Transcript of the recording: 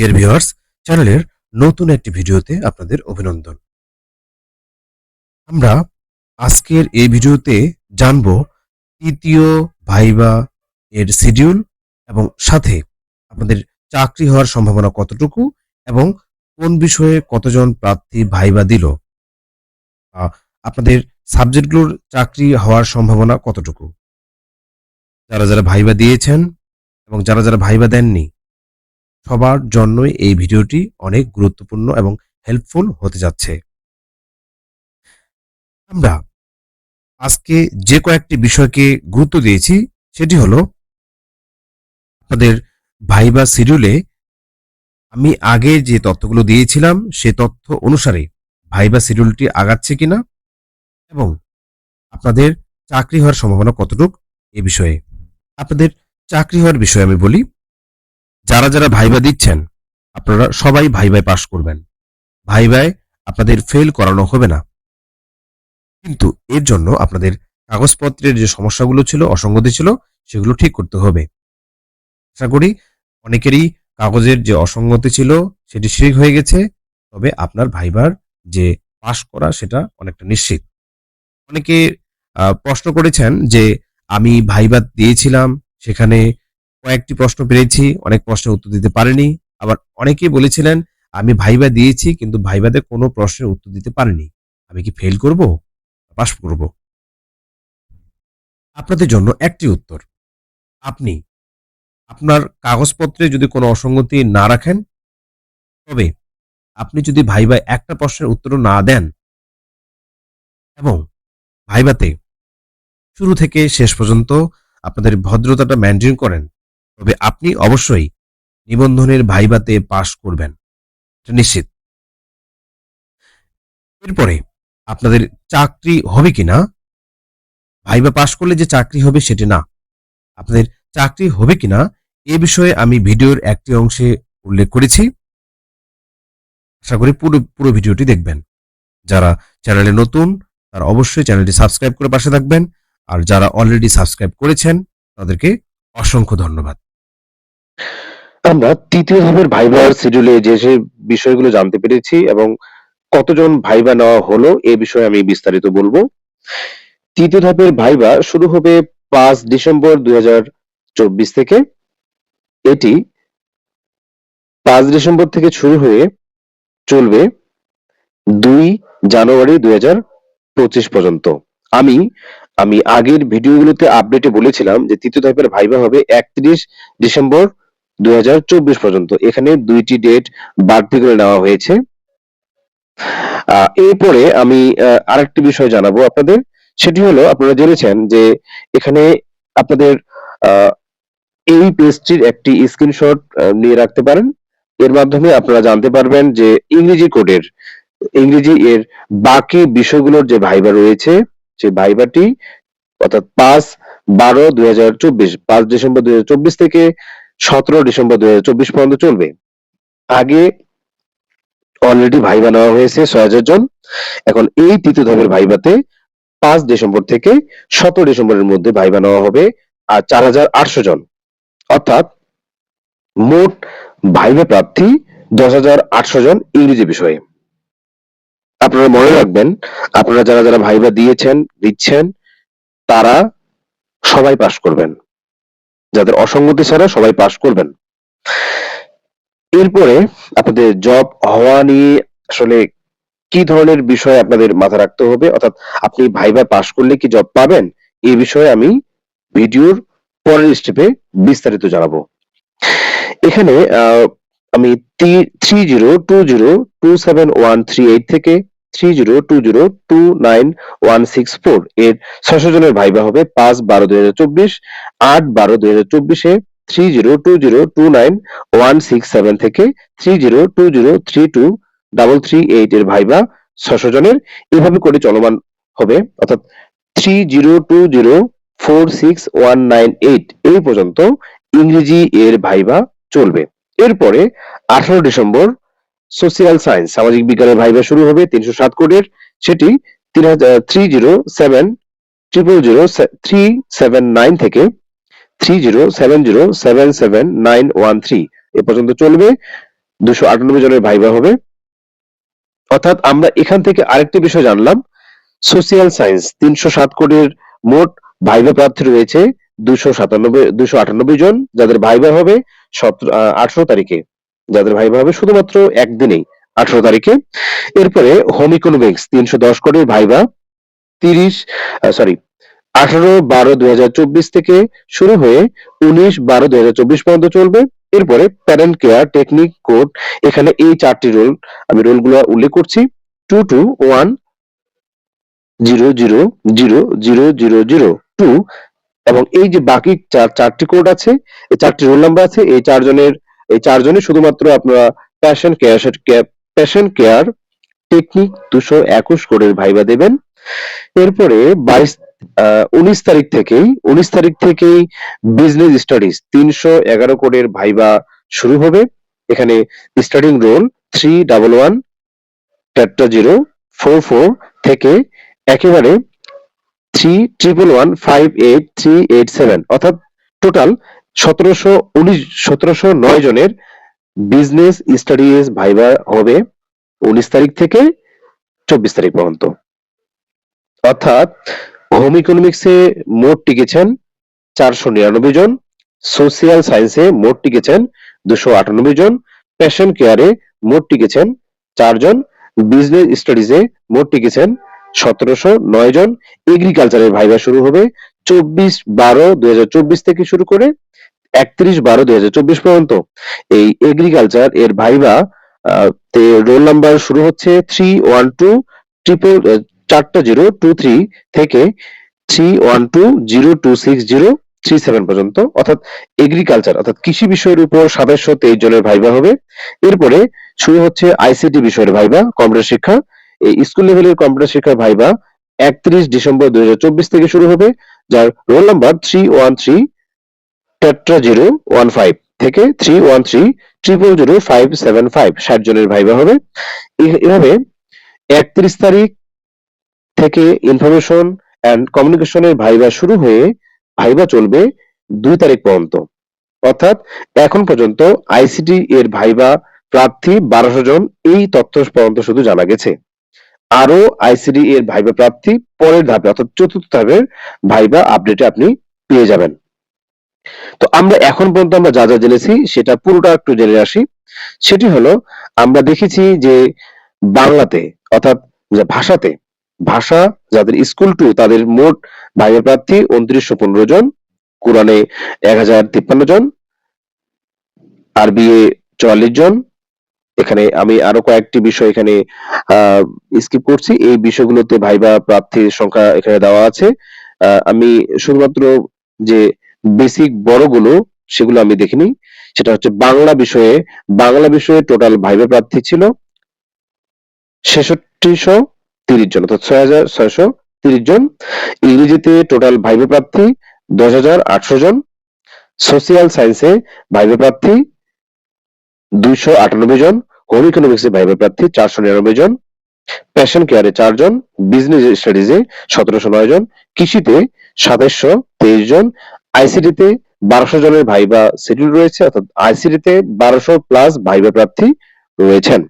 Dear viewers চ্যানেলের নতুন একটি ভিডিওতে আপনাদের অভিনন্দন। আমরা আজকের এই ভিডিওতে জানব তৃতীয় ভাইবা এর শিডিউল এবং সাথে আপনাদের চাকরি হওয়ার সম্ভাবনা কতটুকু এবং কোন বিষয়ে কতজন প্রার্থী ভাইবা দিল। আপনাদের সাবজেক্টগুলোর চাকরি হওয়ার সম্ভাবনা কতটুকু? যারা যারা ভাইবা দিয়েছেন এবং যারা যারা ভাইবা দেননি সবার জন্যই এই ভিডিওটি অনেক গুরুত্বপূর্ণ এবং হেল্পফুল হতে যাচ্ছে। আমরা আজকে যে কয়েকটি বিষয়কে গুরুত্ব দিয়েছি, সেটি হলো আপনাদের ভাইবা শিডিউলে আমি আগে যে তথ্যগুলো দিয়েছিলাম, সে তথ্য অনুসারে ভাইবা শিডিউলটি আগাচ্ছে কিনা এবং আপনাদের চাকরি হওয়ার সম্ভাবনা কতটুকু এ বিষয়ে। আপনাদের চাকরি হওয়ার বিষয়ে আমি বলি যারা যারা ভাইবা দিচ্ছেন, আপনারা সবাই ভাইবায় পাশ করবেন। ভাইবায় আপনাদের ফেল করানো হবে না। কিন্তু এর জন্য আপনাদের কাগজপত্রের যে সমস্যাগুলো ছিল, অসঙ্গতি ছিল, সেগুলো ঠিক করতে হবে। আশা করি অনেকেরই কাগজের যে অসঙ্গতি ছিল, সেটি ঠিক হয়ে গেছে, তবে আপনার ভাইবার যে পাশ করা, সেটা অনেকটা নিশ্চিত। অনেকে প্রশ্ন করেছেন যে, আমি ভাইবা দিয়েছিলাম, সেখানে কয়েকটি প্রশ্ন পেরেছি, অনেক প্রশ্নের উত্তর দিতে পারিনি। আবার অনেকেই বলেছিলেন, আমি ভাইবা দিয়েছি, কিন্তু ভাইবাতে কোনো প্রশ্নের উত্তর দিতে পারিনি। আমি কি ফেল করব পাস করব? আপনাদের জন্য একটি উত্তর। আপনি আপনার কাগজপত্রে যদি কোনো অসঙ্গতি না রাখেন, তবে আপনি যদি ভাইবায় একটা প্রশ্নের উত্তর না দেন এবং ভাইবাতে শুরু থেকে শেষ পর্যন্ত আপনাদের ভদ্রতাটা মেনটেন করেন তবে আপনি অবশ্যই নিবন্ধনের ভাইবাতে পাশ করবেন। এটা নিশ্চিত। এরপরে আপনাদের চাকরি হবে কিনা? ভাইবা পাশ করলে যে চাকরি হবে সেটি না। আপনাদের চাকরি হবে কিনা? এ বিষয়ে আমি ভিডিওর একটি অংশে উল্লেখ করেছি। আশা করি পুরো পুরো ভিডিওটি দেখবেন। যারা চ্যানেলে নতুন, তারা অবশ্যই চ্যানেলটি সাবস্ক্রাইব করে পাশে থাকবেন। আর যারা অলরেডি সাবস্ক্রাইব করেছেন, তাদেরকে অসংখ্য ধন্যবাদ। আমরা তৃতীয় ধাপের ভাইবার শিডিউলে যে যে বিষয়গুলো জানতে পেরেছি এবং কতজন ভাইবা নেওয়া হলো এ বিষয়ে আমি বিস্তারিত বলব। তৃতীয় ধাপের ভাইবা শুরু হবে পাঁচ ডিসেম্বর দুই হাজার চব্বিশ থেকে। এটি পাঁচ ডিসেম্বর থেকে শুরু হয়ে চলবে দুই জানুয়ারি দুই পঁচিশ পর্যন্ত। আমি আমি আগের ভিডিওগুলোতে আপডেটে বলেছিলাম যে তৃতীয় ধাপের ভাইবা হবে একত্রিশ ডিসেম্বর দুই হাজার চব্বিশ পর্যন্ত। এখানে দুইটি ডেট বাড়তি করে নেওয়া হয়েছে। এরপরে আমি আরেকটি বিষয় জানাব আপনাদের। সেটি হলো, আপনারা জেনেছেন যে এখানে আপনাদের এই পেজটির একটি স্ক্রিনশট নিয়ে রাখতে পারেন। এর মাধ্যমে আপনারা জানতে পারবেন যে ইংরেজি কোডের ইংরেজি এর বাকি বিষয়গুলোর যে ভাইবা রয়েছে সেই ভাইবাটি অর্থাৎ পাঁচ বারো দুই হাজার চব্বিশ, পাঁচ ডিসেম্বর দুই হাজার চব্বিশ থেকে সতেরো ডিসেম্বর দু হাজার চব্বিশ পর্যন্ত চলবে। আগে অলরেডি ভাইবা নেওয়া হয়েছে ছয় হাজার জন। এখন এই তৃতীয় ধাপের ভাইবাতে পাঁচ ডিসেম্বর থেকে সতেরো ডিসেম্বরের মধ্যে ভাইবা নেওয়া হবে আর চার হাজার আটশো জন। অর্থাৎ মোট ভাইবা প্রার্থী দশ হাজার আটশো জন ইংরেজি বিষয়ে। আপনারা মনে রাখবেন, আপনারা যারা যারা ভাইবা দিয়েছেন, দিচ্ছেন, তারা সবাই পাশ করবেন। যাদের অসঙ্গতি ছাড়া সবাই পাশ করবেন। এরপরে আপনাদের জব হওয়া নিয়ে আসলে কি ধরনের বিষয় আপনাদের মাথা রাখতে হবে? অর্থাৎ আপনি ভাইবা পাশ করলে কি জব পাবেন? এই বিষয়ে আমি ভিডিওর পরের স্টেপে বিস্তারিত জানাব। এখানে আমি three zero two zero two seven one three eight থেকে three zero two zero two nine one six four এর ছয়শো জনের ভাইবা হবে পাঁচ বারো দুই হাজার চব্বিশ, আট বারো দুই হাজার চব্বিশে three zero two zero two nine one six seven থেকে three zero two zero three two double three eight এর ভাইবা ছশো জনের। এভাবে করে চলমান হবে, অর্থাৎ three zero two zero four six one nine eight এই পর্যন্ত ইংরেজি এর ভাইবা চলবে। এরপরে আঠারো ডিসেম্বর সোশিয়াল সায়েন্স সামাজিক বিজ্ঞানের ভাইবা শুরু হবে তিনশো সাত কোডের। সেটি three zero seven triple zero three seven nine থেকে three zero seven zero seven seven nine one three এ পর্যন্ত চলবে। দুশো আটানব্বই জনের ভাইবা হবে। অর্থাৎ আমরা এখান থেকে আরেকটি বিষয় জানলাম। সোশিয়াল সায়েন্স তিনশো সাত কোটির মোট ভাইবা প্রার্থী রয়েছে দুশো সাতানব্বই, দুশো আটানব্বই জন। যাদের ভাইবা হবে সতেরো আঠারো তারিখে। যাদের ভাইবা হবে শুধুমাত্র একদিনেই আঠারো তারিখে। এরপরে হোম ইকোনমিক্স তিনশো দশ কোটির ভাইবা তিরিশ সরি আঠারো বারো দুই থেকে শুরু হয়ে উনিশ বারো দুই পর্যন্ত চলবে। এরপরে প্যারেন্ট কেয়ার টেকনিক কোড এখানে এই চারটি রোল আমি রোলগুলো উল্লেখ করছি। Two two one zero zero zero zero zero zero two এবং এই যে বাকি চার চারটি কোড আছে, এই চারটি রোল নাম্বার আছে, এই চারজনের এই চারজনই শুধুমাত্র আপনারা passion care passion care technique দুশো একুশ কোডের ভাইবা দেবেন। এরপরে বাইশ উনিশ তারিখ থেকেই, উনিশ তারিখ থেকেই বিজনেস স্টাডিজ তিনশো এগারো কোডের ভাইবা শুরু হবে। এখানে starting roll three double one চারটা জিরো ফোর ফোর থেকে একেবারে three triple one five eight three eight seven অর্থাৎ টোটাল সতেরোশো সতেরোশো নয় জনের বিজনেস স্টাডিজ ভাইবা হবে উনিশ তারিখ থেকে চব্বিশ তারিখ পর্যন্ত। অর্থাৎ হোম ইকোনমিক্সে মোট টিকেছেন চারশো নিরানব্বই জন সোশিয়াল সায়েন্সে মোট টিকেছেন দুশো আটানব্বই জন প্যাশন কেয়ারে মোট টিকেছেন চারজন বিজনেস স্টাডিজে মোট টিকেছেন সতেরোশো নয় জন এগ্রিকালচারের ভাইবা শুরু হবে চব্বিশ বারো দুই থেকে শুরু করে একত্রিশ বারো দুই পর্যন্ত। এই এগ্রিকালচার এর ভাইবা রোল নাম্বার শুরু হচ্ছে থ্রি ওয়ান টু ট্রিপল চারটা জিরো টু থ্রি থেকে three one two zero two six zero three seven পর্যন্ত। অর্থাৎ এগ্রিকালচার অর্থাৎ কৃষি বিষয়ের উপর সাতাশশো তেইশ জনের ভাইবা হবে। এরপরে শুরু হচ্ছে আইসিটি বিষয়ের ভাইবা কম্পিউটার শিক্ষা। এই স্কুল লেভেলের কম্পিউটার শিক্ষার ভাইবা একত্রিশ ডিসেম্বর দুই হাজার চব্বিশ থেকে শুরু হবে। যার roll number three one three tetra zero one five থেকে three one three triple zero five seven five ষাট জনের ভাইবা হবে। এভাবে একত্রিশ তারিখ থেকে ইনফরমেশন অ্যান্ড কমিউনিকেশনের ভাইবা শুরু হয়ে ভাইবা চলবে দুই তারিখ পর্যন্ত। অর্থাৎ এখন পর্যন্ত আইসিটি এর ভাইবা প্রার্থী বারোশো জন, এই তথ্য পর্যন্ত শুধু জানা গেছে। আরও আইসিডি এর ভাইবা প্রাপ্তি পরের ধাপে, অর্থাৎ চতুর্থ ধাপের ভাইবা আপডেটে আপনি পেয়ে যাবেন। তো আমরা এখন পর্যন্ত আমরা যা যা জেনেছি, সেটা পুরোটা একটু জেনে আসি। সেটি হলো, আমরা দেখেছি যে বাংলাতে, অর্থাৎ ভাষাতে, ভাষা যাদের স্কুল টু, তাদের মোট ভাইবা প্রার্থী উনত্রিশশো পনেরো জন, কোরআনে এক হাজার তিপ্পান্ন জন আরবি এ চুয়াল্লিশ জন এখানে আমি আরও কয়েকটি বিষয় এখানে স্কিপ করছি। এই বিষয়গুলোতে ভাইবা প্রার্থীর সংখ্যা এখানে দেওয়া আছে। আমি শুধুমাত্র যে বেসিক বড়গুলো সেগুলো আমি দেখিনি। সেটা হচ্ছে বাংলা বিষয়ে বাংলা বিষয়ে টোটাল ভাইবা প্রার্থী ছিল ছেষট্টিশো তিরিশ জন, অর্থাৎ ছয় হাজার ছয়শো তিরিশ জন। ইংরেজিতে টোটাল ভাইবা প্রার্থী দশ হাজার আটশো জন। সোশিয়াল সায়েন্সে ভাইবা প্রার্থী দুইশো আটানব্বই জন হোম ইকোনমিক্সে ভাইবা প্রার্থী চারশো নিরানব্বই জন প্যাশন কেয়ারে চারজন বিজনেস স্টাডিজে সতেরোশো নয় জন, কৃষিতে সাতাশশো তেইশ জন আইসিডিতে বারোশো জনের ভাইবা শিডিউল রয়েছে, অর্থাৎ আইসিডিতে বারোশো প্লাস ভাইবা প্রার্থী রয়েছেন।